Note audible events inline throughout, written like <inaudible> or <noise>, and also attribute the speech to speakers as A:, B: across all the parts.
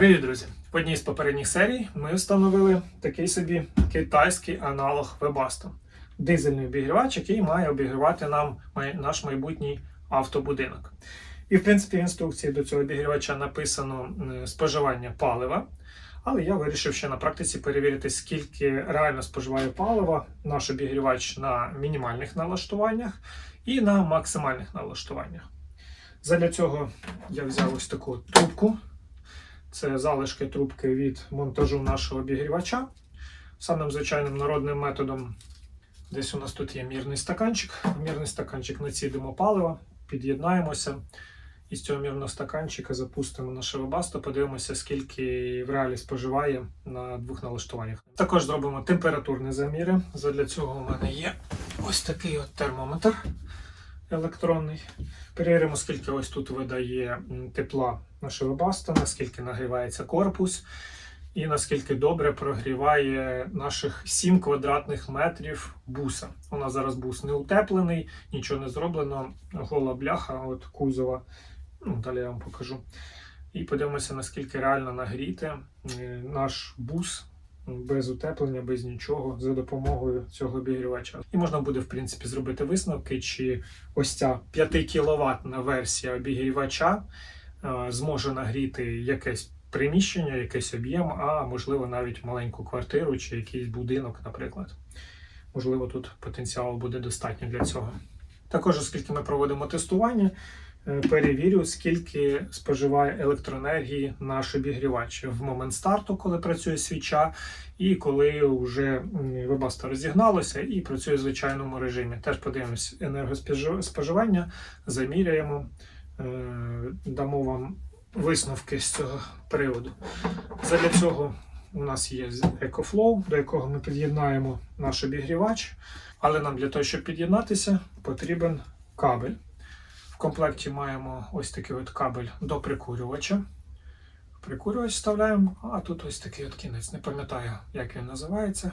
A: Привіт, друзі! В одній з попередніх серій ми встановили такий собі китайський аналог Webasto. Дизельний обігрівач, який має обігрівати нам наш майбутній автобудинок. І, в принципі, в інструкції до цього обігрівача написано споживання палива. Але я вирішив ще на практиці перевірити, скільки реально споживає палива наш обігрівач на мінімальних налаштуваннях і на максимальних налаштуваннях. Задля цього я взяв ось таку трубку. Це залишки трубки від монтажу нашого обігрівача. Самим звичайним народним методом. Десь у нас тут є мірний стаканчик. Мірний стаканчик націдимо паливо, під'єднаємося. І з цього мірного стаканчика запустимо наше вебасто, подивимося, скільки в реалі споживає на двох налаштуваннях. Також зробимо температурні заміри. Задля цього у мене є ось такий от термометр електронний. Перевіримо, скільки ось тут видає тепла наше вебасто, наскільки нагрівається корпус, і наскільки добре прогріває наших 7 квадратних метрів буса. У нас зараз бус не утеплений, нічого не зроблено. Гола бляха от кузова. Ну, далі я вам покажу. І подивимося, наскільки реально нагріти е, наш бус без утеплення, без нічого, за допомогою цього обігрівача. І можна буде, в принципі, зробити висновки, чи ось ця 5 кВт версія обігрівача е, зможе нагріти якесь приміщення, якийсь об'єм, а можливо навіть маленьку квартиру чи якийсь будинок, наприклад. Можливо, тут потенціал буде достатньо для цього. Також, оскільки ми проводимо тестування, перевірю, скільки споживає електроенергії наш обігрівач в момент старту, коли працює свіча, і коли вже вебаста розігналося і працює в звичайному режимі. Теж подивимось енергоспоживання, заміряємо, е, дамо вам висновки з цього приводу. Задля цього у нас є EcoFlow, до якого ми під'єднаємо наш обігрівач. Але нам для того, щоб під'єднатися, потрібен кабель. Комплекті маємо ось такий от кабель до прикурювача. Прикурювач вставляємо, а тут ось такий от кінець. Не пам'ятаю, як він називається,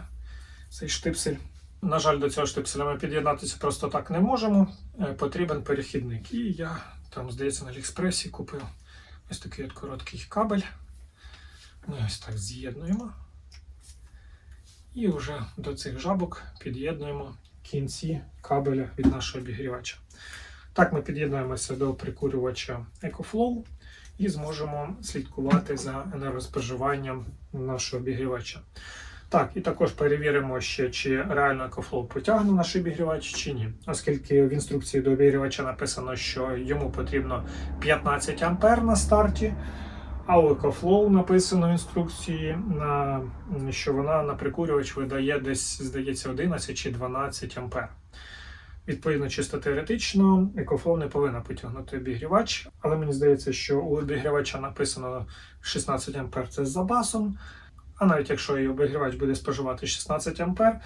A: цей штипсель. На жаль, до цього штипселя ми під'єднатися просто так не можемо. Е, Потрібен перехідник. І я там, здається, на Аліекспресі купив ось такий от короткий кабель. Ми ось так з'єднуємо. І вже до цих жабок під'єднуємо кінці кабеля від нашого обігрівача. Так ми під'єднуємося до прикурювача EcoFlow і зможемо слідкувати за енергоспоживанням нашого обігрівача. Так, і також перевіримо ще, чи реально EcoFlow потягне наш обігрівач чи ні. Оскільки в інструкції до обігрівача написано, що йому потрібно 15 А на старті. А у EcoFlow написано в інструкції, що вона на прикурювач видає десь, здається, 11 чи 12 ампер. Відповідно, чисто теоретично, EcoFlow не повинна потягнути обігрівач, але мені здається, що у обігрівача написано 16 ампер це з запасом. А навіть якщо і обігрівач буде споживати 16 ампер,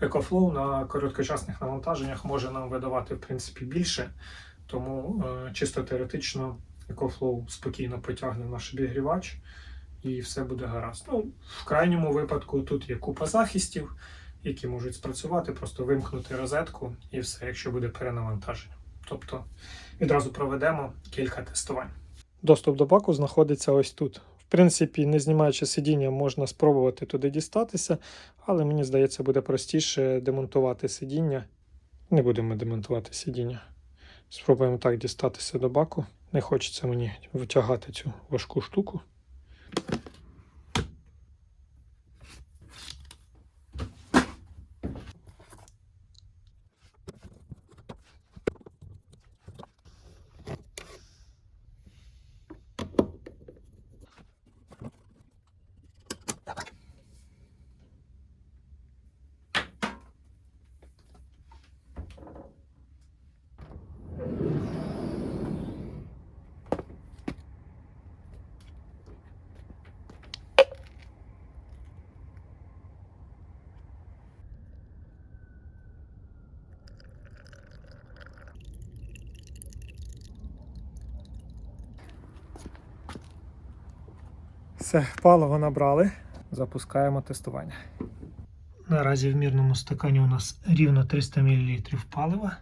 A: EcoFlow на короткочасних навантаженнях може нам видавати в принципі більше. Тому е, чисто теоретично EcoFlow спокійно потягне наш обігрівач і все буде гаразд. Ну, в крайньому випадку тут є купа захистів, які можуть спрацювати, просто вимкнути розетку і все, якщо буде перенавантаження. Тобто відразу проведемо кілька тестувань. Доступ до баку знаходиться ось тут. В принципі, не знімаючи сидіння, можна спробувати туди дістатися, але мені здається, буде простіше демонтувати сидіння. Не будемо демонтувати сидіння. Спробуємо так дістатися до баку. Не хочеться мені витягати цю важку штуку. Все, паливо набрали. Запускаємо тестування. Наразі в мірному стакані у нас рівно 300 мл палива.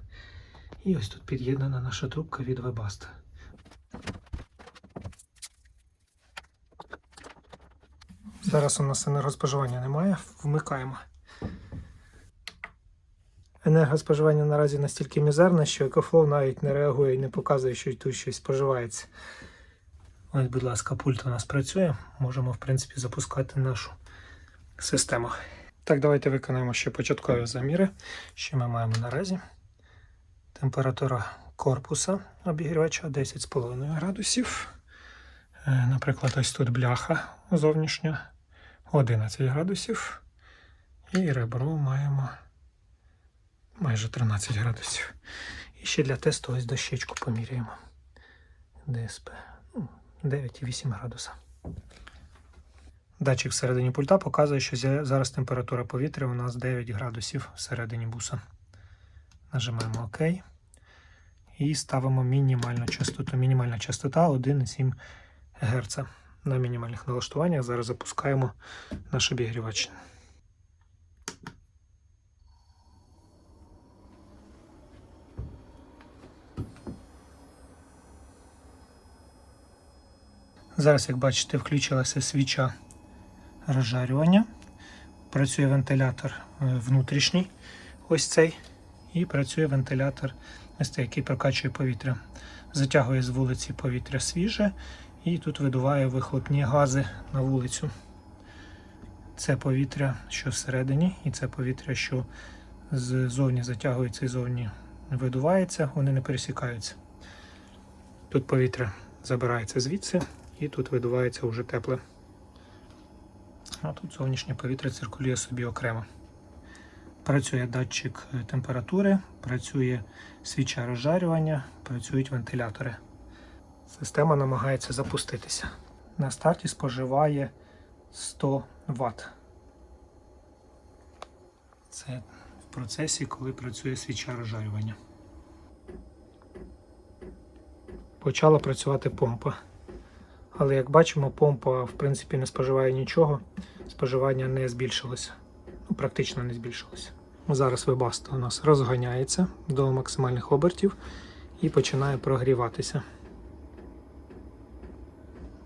A: І ось тут під'єднана наша трубка від Webasto. Зараз у нас енергоспоживання немає, вмикаємо. Енергоспоживання наразі настільки мізерне, що EcoFlow навіть не реагує і не показує, що тут щось споживається. Ось, будь ласка, пульт у нас працює. Можемо, в принципі, запускати нашу систему. Так, давайте виконаємо ще початкові заміри, що ми маємо наразі. Температура корпуса обігрівача 10,5 градусів. Е, Наприклад, ось тут бляха зовнішня 11 градусів. І ребро маємо майже 13 градусів. І ще для тесту ось дощечку поміряємо. ДСП 9,8 градуса. Датчик всередині пульта показує, що зараз температура повітря у нас 9 градусів всередині буса. Нажимаємо ОК. І ставимо мінімальну частоту. Мінімальна частота 1,7 Гц. На мінімальних налаштуваннях зараз запускаємо наш обігрівач. Зараз, як бачите, включилася свіча розжарювання. Працює вентилятор е, внутрішній, ось цей, і працює вентилятор, ось цей, який прокачує повітря. Затягує з вулиці повітря свіже і тут видуває вихлопні гази на вулицю. Це повітря, що всередині, і це повітря, що ззовні затягується і ззовні видувається, вони не пересікаються. Тут повітря забирається звідси, і тут видувається вже тепле. А тут зовнішнє повітря циркулює собі окремо. Працює датчик температури, працює свіча розжарювання, працюють вентилятори. Система намагається запуститися. На старті споживає 100 Вт. Це в процесі, коли працює свіча розжарювання. Почала працювати помпа. Але як бачимо, помпа в принципі не споживає нічого, споживання не збільшилося. Ну, практично не збільшилося. Зараз вебаста у нас розганяється до максимальних обертів і починає прогріватися.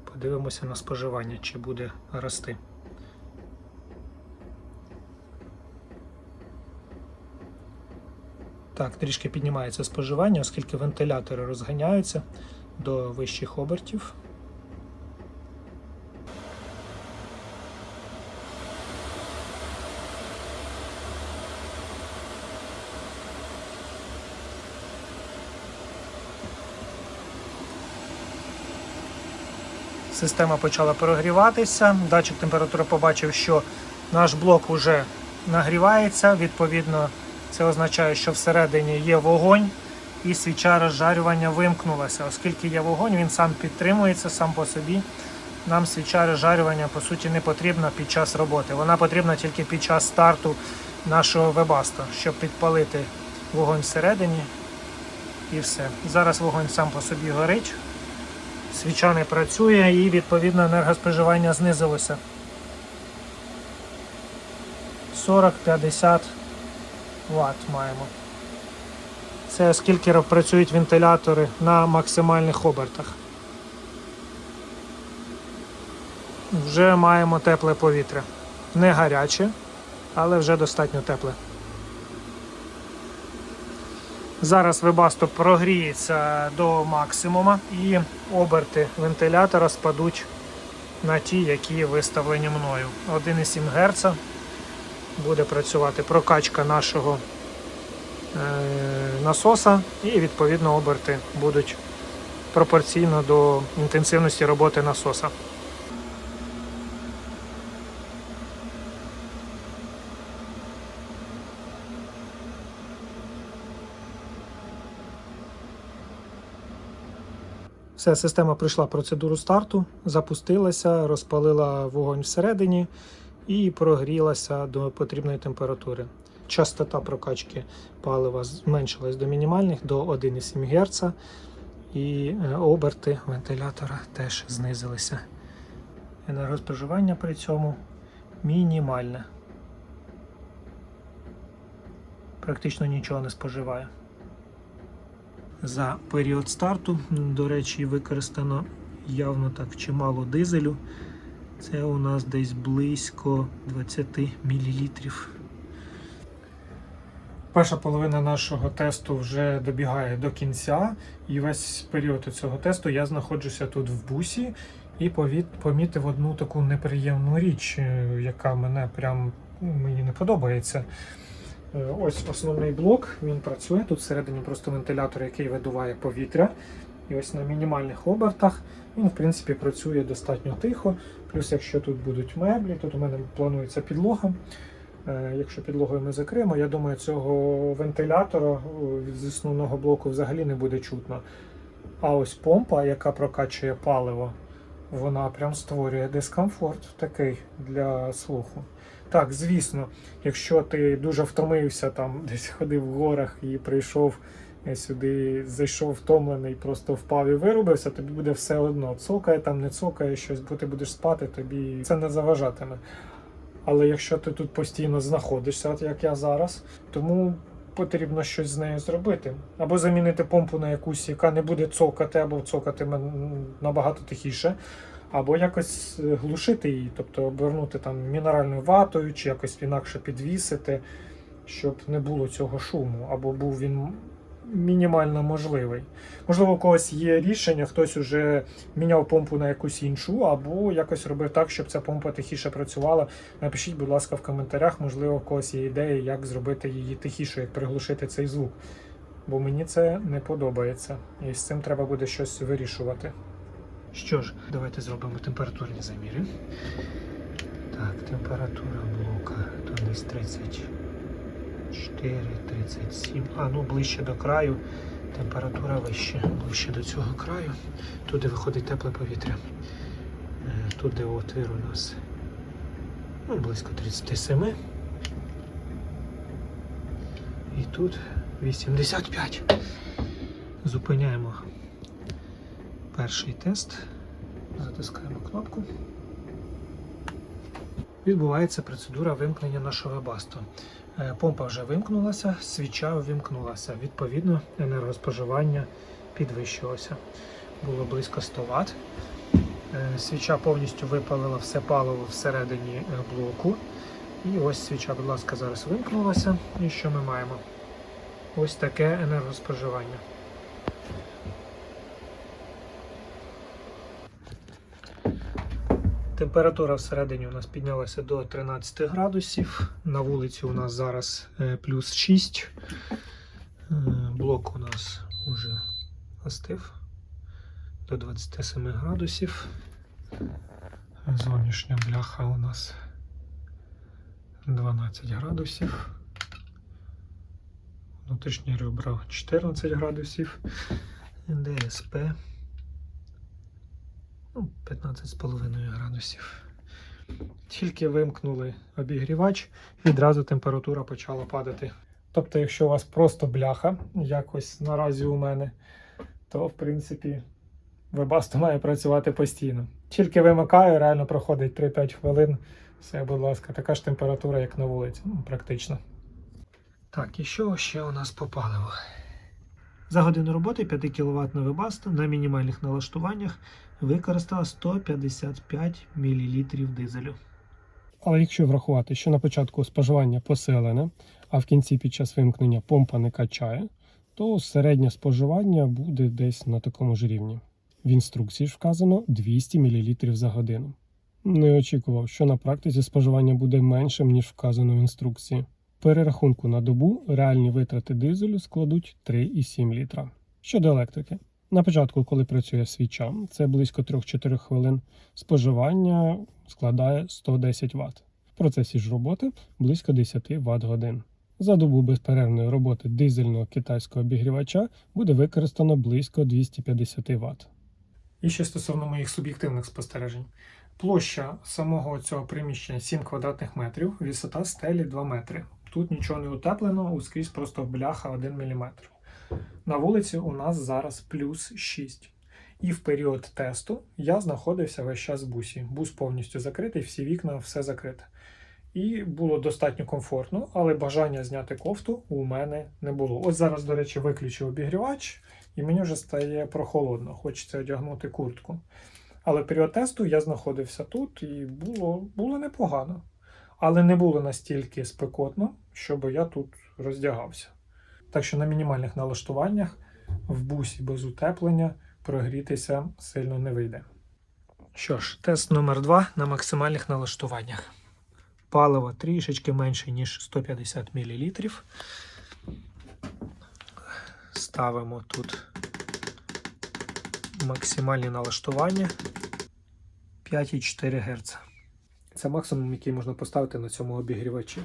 A: Подивимося на споживання, чи буде рости. Так, трішки піднімається споживання, оскільки вентилятори розганяються до вищих обертів. Система почала прогріватися. Датчик температури побачив, що наш блок вже нагрівається. Відповідно, це означає, що всередині є вогонь і свіча розжарювання вимкнулася. Оскільки є вогонь, він сам підтримується сам по собі. Нам свіча розжарювання по суті не потрібна під час роботи. Вона потрібна тільки під час старту нашого вебаста, щоб підпалити вогонь всередині. І все. Зараз вогонь сам по собі горить свіча не працює і відповідно енергоспоживання знизилося. 40-50 Вт маємо. Це оскільки працюють вентилятори на максимальних обертах. Вже маємо тепле повітря. Не гаряче, але вже достатньо тепле. Зараз вебасто прогріється до максимума і оберти вентилятора спадуть на ті, які виставлені мною. 1,7 Гц буде працювати прокачка нашого е, насоса, і відповідно оберти будуть пропорційно до інтенсивності роботи насоса. Все, система пройшла процедуру старту, запустилася, розпалила вогонь всередині і прогрілася до потрібної температури. Частота прокачки палива зменшилась до мінімальних до 1,7 Гц, і е, оберти вентилятора теж знизилися. Енергоспоживання при цьому мінімальне. Практично нічого не споживає. За період старту, до речі, використано явно так чимало дизелю. Це у нас десь близько 20 мл. Перша половина нашого тесту вже добігає до кінця, і весь період цього тесту я знаходжуся тут в бусі і помітив одну таку неприємну річ, е, яка мене прям ну, мені не подобається. Е, Ось основний блок, він працює. Тут всередині просто вентилятор, який видуває повітря. І ось на мінімальних обертах він, в принципі, працює достатньо тихо. Плюс, якщо тут будуть меблі, тут у мене планується підлога. Е, Якщо підлогою ми закриємо, я думаю, цього вентилятора о, з основного блоку взагалі не буде чутно. А ось помпа, яка прокачує паливо, вона прям створює дискомфорт такий для слуху. Так, звісно, якщо ти дуже втомився, там <laughs> десь ходив в горах і прийшов е, сюди, зайшов втомлений, просто впав і вирубився, тобі буде все одно. Цокає там, не цокає щось, бо ти будеш спати, тобі це не заважатиме. Але якщо ти тут постійно знаходишся, от як я зараз, тому потрібно щось з нею зробити. Або замінити помпу на якусь, яка не буде цокати, або цокатиме набагато тихіше, або якось е, глушити її, тобто обернути там мінеральною ватою, чи якось інакше підвісити, щоб не було цього шуму, або був він мінімально можливий. Можливо, у когось є рішення, хтось уже міняв помпу на якусь іншу, або якось робив так, щоб ця помпа тихіше працювала. Напишіть, будь ласка, в коментарях, можливо, у когось є ідеї, як зробити її тихіше, як приглушити цей звук. Бо мені це не подобається. І з цим треба буде щось вирішувати. Що ж, давайте зробимо температурні заміри. Так, температура блока то 30. 4,37. А, ну ближче до краю, температура вища, ближче до цього краю. Туди виходить тепле повітря. Е, тут де отвір у нас ну, близько 37. І тут 85. Зупиняємо перший тест, затискаємо кнопку. Відбувається процедура вимкнення нашого басту. Е, Помпа вже вимкнулася, свіча вимкнулася. Відповідно, енергоспоживання підвищилося. Було близько 100 Вт. Е, Свіча повністю випалила все паливо всередині е, блоку. І ось свіча, будь ласка, зараз вимкнулася. І що ми маємо? Ось таке енергоспоживання. Температура всередині у нас піднялася до 13 градусів. На вулиці у нас зараз е, плюс 6. Е, Блок у нас вже остив до 27 градусів. Зовнішня бляха у нас 12 градусів. Внутрішні ребра 14 градусів. ДСП ну, 15,5 градусів. Тільки вимкнули обігрівач, відразу температура почала падати. Тобто, якщо у вас просто бляха, якось наразі у мене, то в принципі вебасто має працювати постійно. Тільки вимикаю, реально проходить 3-5 хвилин. Все, будь ласка, така ж температура, як на вулиці, ну, практично. Так, і що ще у нас по паливу? За годину роботи 5 кВт вебаста на мінімальних налаштуваннях використала 155 мл дизелю. Але якщо врахувати, що на початку споживання поселене, а в кінці під час вимкнення помпа не качає, то середнє споживання буде десь на такому ж рівні. В інструкції ж вказано 200 мл за годину. Не очікував, що на практиці споживання буде меншим, ніж вказано в інструкції. Перерахунку на добу реальні витрати дизелю складуть 3,7 літра. Щодо електрики, на початку, коли працює свіча, це близько 3-4 хвилин, споживання складає 110 Вт. В процесі ж роботи близько 10 Вт годин. За добу безперервної роботи дизельного китайського обігрівача буде використано близько 250 Вт. І ще стосовно моїх суб'єктивних спостережень. Площа самого цього приміщення 7 квадратних метрів, висота стелі 2 метри. Тут нічого не утеплено, ускрізь просто бляха 1 мм. На вулиці у нас зараз плюс 6. І в період тесту я знаходився весь час в бусі. Бус повністю закритий, всі вікна, все закрите. І було достатньо комфортно, але бажання зняти кофту у мене не було. Ось зараз, до речі, виключив обігрівач, і мені вже стає прохолодно, хочеться одягнути куртку. Але період тесту я знаходився тут і було, було непогано. Але не було настільки спекотно, щоб я тут роздягався. Так що на мінімальних налаштуваннях в бусі без утеплення прогрітися сильно не вийде. Що ж, тест номер 2 на максимальних налаштуваннях. Паливо трішечки менше, ніж 150 мл. Ставимо тут максимальні налаштування 5,4 Гц. Це максимум, який можна поставити на цьому обігрівачі.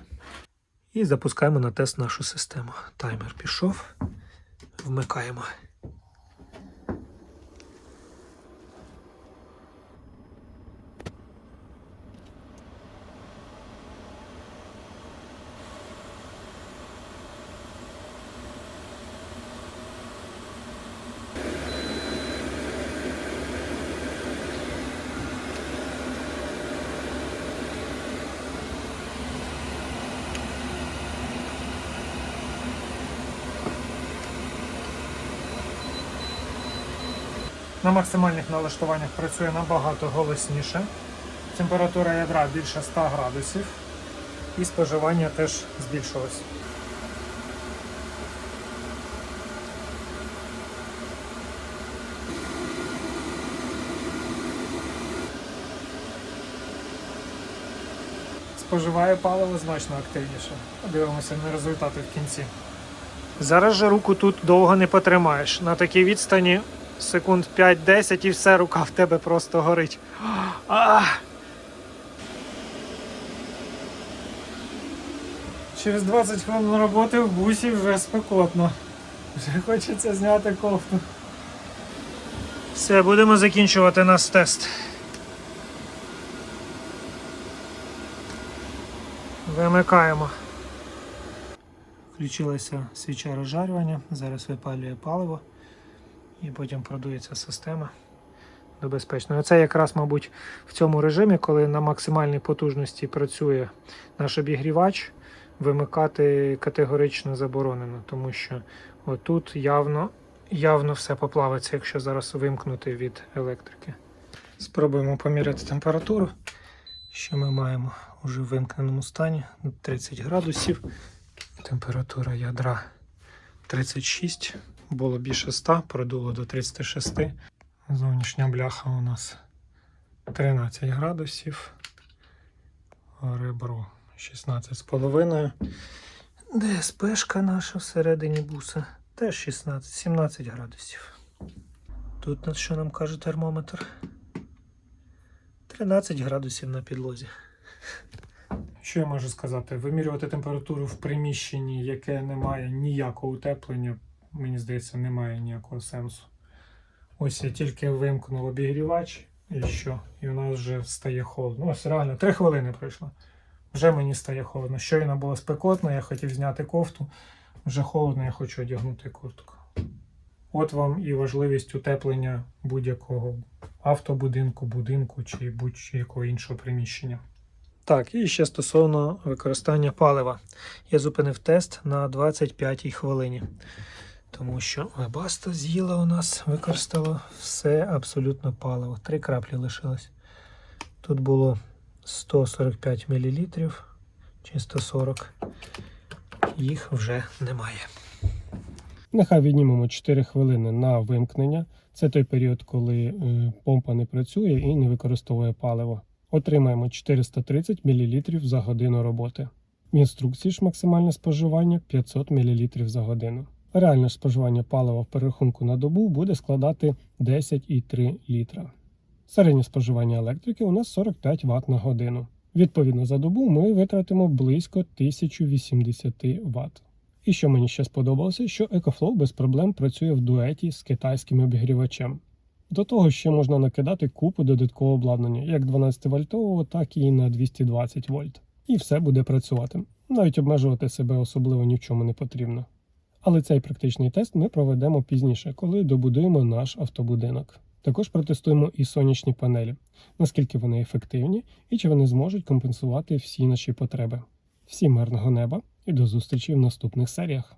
A: І запускаємо на тест нашу систему. Таймер пішов. Вмикаємо. На максимальних налаштуваннях працює набагато голосніше. Температура ядра більше 100 градусів. І споживання теж збільшилось. Споживає паливо значно активніше. Дивимося на результати в кінці. Зараз же руку тут довго не потримаєш. На такій відстані секунд 5-10 і все, рука в тебе просто горить. А! Через 20 хвилин роботи в бусі вже спекотно. Вже хочеться зняти кофту. Все, будемо закінчувати наш тест. Вимикаємо. Включилася свіча розжарювання. Зараз випалює паливо і потім продується система до безпечної. Оце якраз, мабуть, в цьому режимі, коли на максимальній потужності працює наш обігрівач, вимикати категорично заборонено, тому що отут явно, явно все поплавиться, якщо зараз вимкнути від електрики. Спробуємо поміряти температуру, що ми маємо уже в вимкненому стані 30 градусів. Температура ядра 36, було більше 100, продуло до 36. Зовнішня бляха у нас 13 градусів, ребро 16,5. ДСПшка наша всередині буса теж 16, 17 градусів. Тут на що нам каже термометр? 13 градусів на підлозі. Що я можу сказати? Вимірювати температуру в приміщенні, яке не має ніякого утеплення, мені здається, немає ніякого сенсу. Ось я тільки вимкнув обігрівач, і що? І у нас вже стає холодно. Ось реально, 3 хвилини пройшло. Вже мені стає холодно. Щойно було спекотно, я хотів зняти кофту. Вже холодно, я хочу одягнути куртку. От вам і важливість утеплення будь-якого автобудинку, будинку чи будь-якого іншого приміщення. Так, і ще стосовно використання палива. Я зупинив тест на 25-й хвилині. Тому що Webasto з'їла у нас, використало все абсолютно паливо. Три краплі лишилось. Тут було 145 мл чи 140. Їх вже немає. Нехай віднімемо 4 хвилини на вимкнення. Це той період, коли е, помпа не працює і не використовує паливо. Отримаємо 430 мл за годину роботи. В інструкції ж максимальне споживання 500 мл за годину. Реальне споживання палива в перерахунку на добу буде складати 10,3 літра. Середнє споживання електрики у нас 45 Вт на годину. Відповідно, за добу ми витратимо близько 1080 Вт. І що мені ще сподобалося, що EcoFlow без проблем працює в дуеті з китайським обігрівачем. До того ще можна накидати купу додаткового обладнання, як 12 вольтового, так і на 220 вольт. І все буде працювати. Навіть обмежувати себе особливо ні в чому не потрібно. Але цей практичний тест ми проведемо пізніше, коли добудуємо наш автобудинок. Також протестуємо і сонячні панелі, наскільки вони ефективні і чи вони зможуть компенсувати всі наші потреби. Всім мирного неба і до зустрічі в наступних серіях.